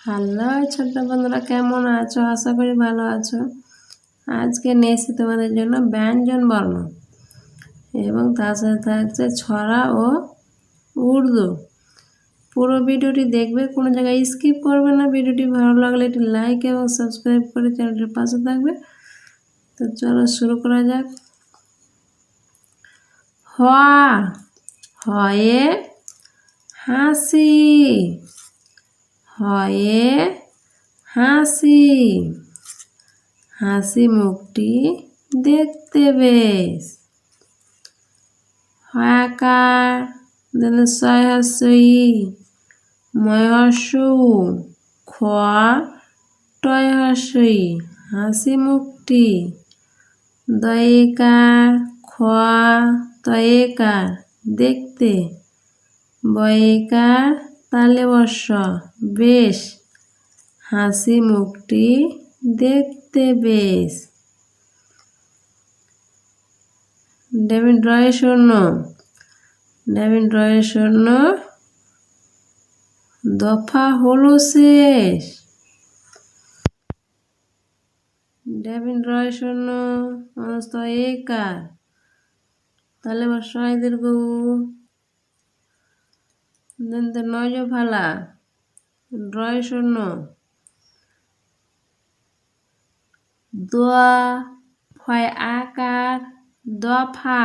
Hello ছোট্ট বন্ধুরা, কেমন আছো? আশা করি ভালো আছো। আজকে নিয়েছি তোমাদের জন্য ব্যঞ্জন বর্ণ এবং তার সাথে থাকছে ছড়া ও উর্দু। পুরো ভিডিওটি দেখবে, কোনো জায়গায় স্কিপ করবে না। ভিডিওটি ভালো লাগলে একটি লাইক এবং সাবস্ক্রাইব করে চ্যানেলটির পাশে থাকবে। তো চলো শুরু করা যাক। হওয়া হয়ে হাসি। হয়ে হাসি। হাসি মুখটি দেখতে বেশ। হয়াকার দেন সয়াসই ময়সু খোয়া, টয় হাসই হাসি মুখটি। দয়েকার খোয়া তয়েকার দেখতে। বয়েকার তালে বর্ষ বেশ। হাসি মুখটি দেখতে বেশ। ডেভিন ড্রয়ে শূন্য ডেভিন ড্রয়ে শূন্য দফা হলো শেষ। ডেভিন ড্রয়ে শূন্য অনস্ত একার। তাহলে বর্ষ দীর্ঘ। নয় ফালা ড্রয় শূন্য দোয়া ফয় আকার দফা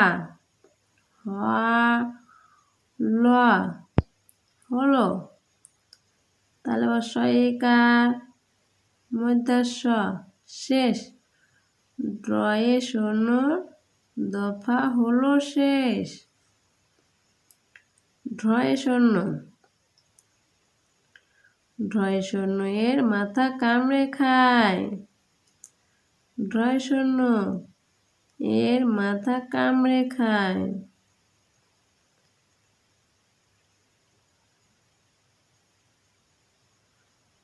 হ ল হলো তাহলে বা একার মধ্যাস শেষ ড্রয়ে শূন্য দফা হলো শেষ ঢ্রয় শূন্য ঢ্রয় শূন্য এর মাথা কামড়ে খায়। ঢ্রয় শূন্য এর মাথা কামড়ে খায়।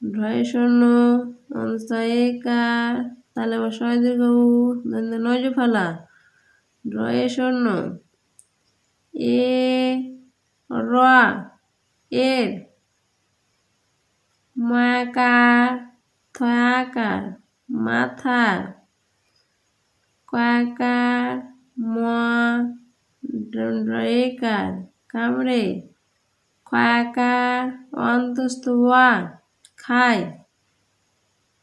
ঢ্রয় শূন্য অনস্থায়িকার তাহলে আবার ছয় দীর্ঘ নয় ফালা। ঢ্রয়ে শূন্য এ র এর মাকার থয়াকার মাথা কয়াকার ম ড্রেকার কামড়ে, কয়াকার, অন্তস্থ ওয়া খায়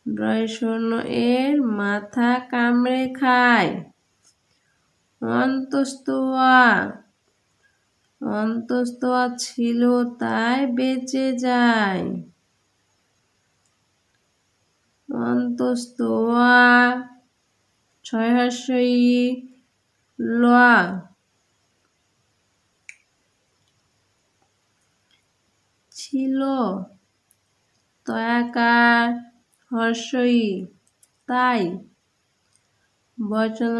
ড্রয় এর মাথা কামড়ে খায় অন্তস্থ ওয়া অন্তস্থ ছিল তাই বেঁচে যায়। অন্তস্থ ছয় হাস্যই ছিল তয়াকার হর্ষই, তাই বচন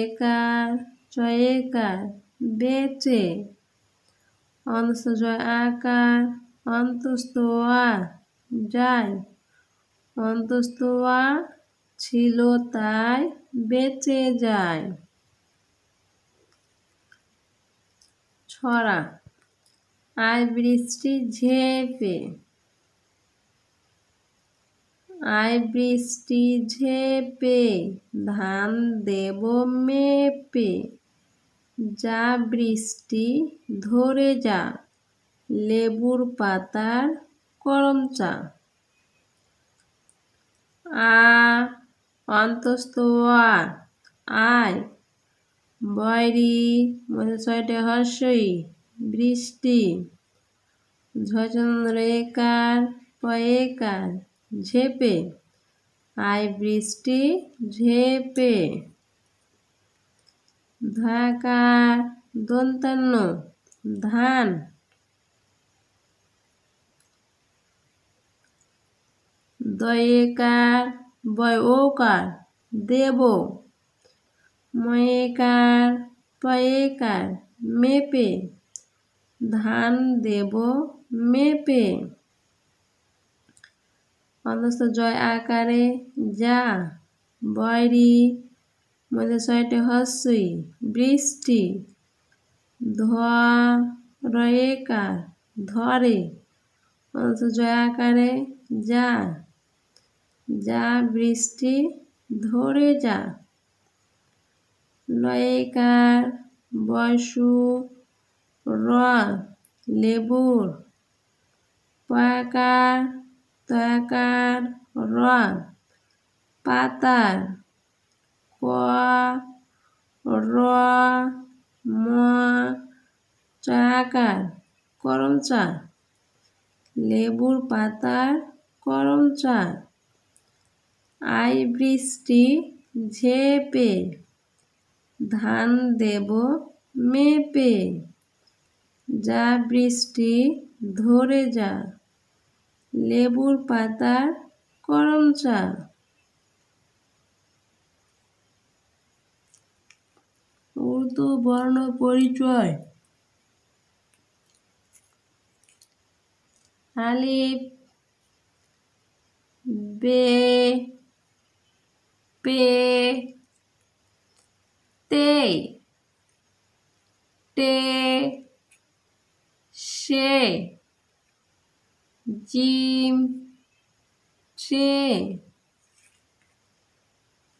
একার, চয়েকার, বেচে অন্তস্থ জয় আকার অন্তস্থ যায় অন্তস্থ ছিল তাই বেঁচে যায় ছড়া আয় বৃষ্টি ঝেপে আয় বৃষ্টি ঝেপে ধান দেব মেপে যা বৃষ্টি ধরে যা, লেবুর পাতার করম চা। আ, অন্তস্থ আয়। বয়রি মধ্যে ছয়টা হর্ষই, বৃষ্টি। ঝচন্দ্র একার পয়েকার ঝেপে, আয় বৃষ্টি ঝেপে। ধাকার দন্তান্ন, ধান। দয়েকার বয় ওকার দেব। ময়েকার পয়েকার মেপে, ধান দেব মেপে। অন্তস্থ জয় আকারে যা বয়রি মধ্যে ছয়টি হস্যই, বৃষ্টি ধোয়া রয়েকার ধরে অথচ জয়াকারে যা যা বৃষ্টি ধরে যা। লয়কার বসু, র, লেবুর, পয়াকার, তয়াকার, র, পাতার ক র ম চয়াকার করম চা লেবুর পাতার করম চা আই বৃষ্টি ঝেপে, ধান দেব মেপে। যা বৃষ্টি ধরে যা, লেবুর পাতার করম চা উর্দু বর্ণ পরিচয়। আলিফ বে পে তে টে সে জিম সে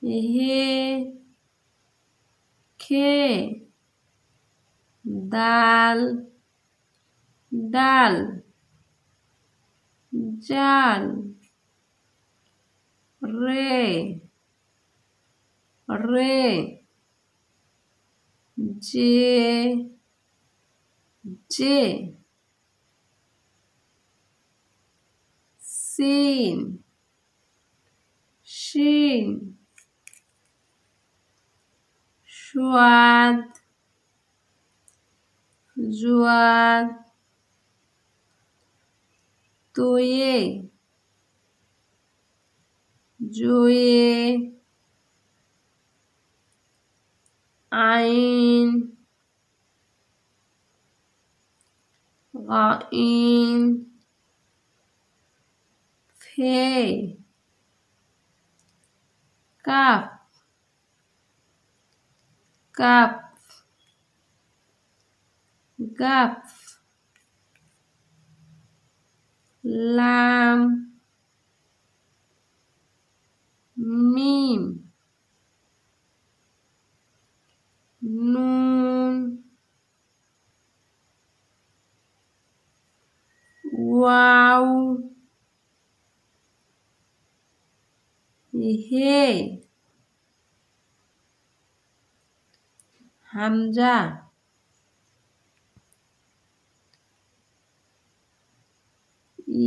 হে খে দাল ডাল জাল রে রে যে যে সিন শিন সোয়াদ জুয়াদ তোয়ে জুয়ে আইন গাইন ফে কাপ কাপ গাপ লাম মিম নুন ওয়াও হে হামজা।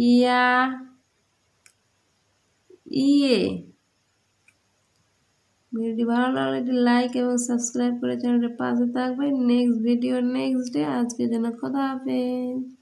ইয়া। ইয়ে। ভিডিওটি ভালো লাগলে একটি লাইক এবং সাবস্ক্রাইব করে চ্যানেলটি পাশে থাকবে নেক্সট ভিডিও, নেক্সট ডে। আজকের জন্য কথা হাফেজ।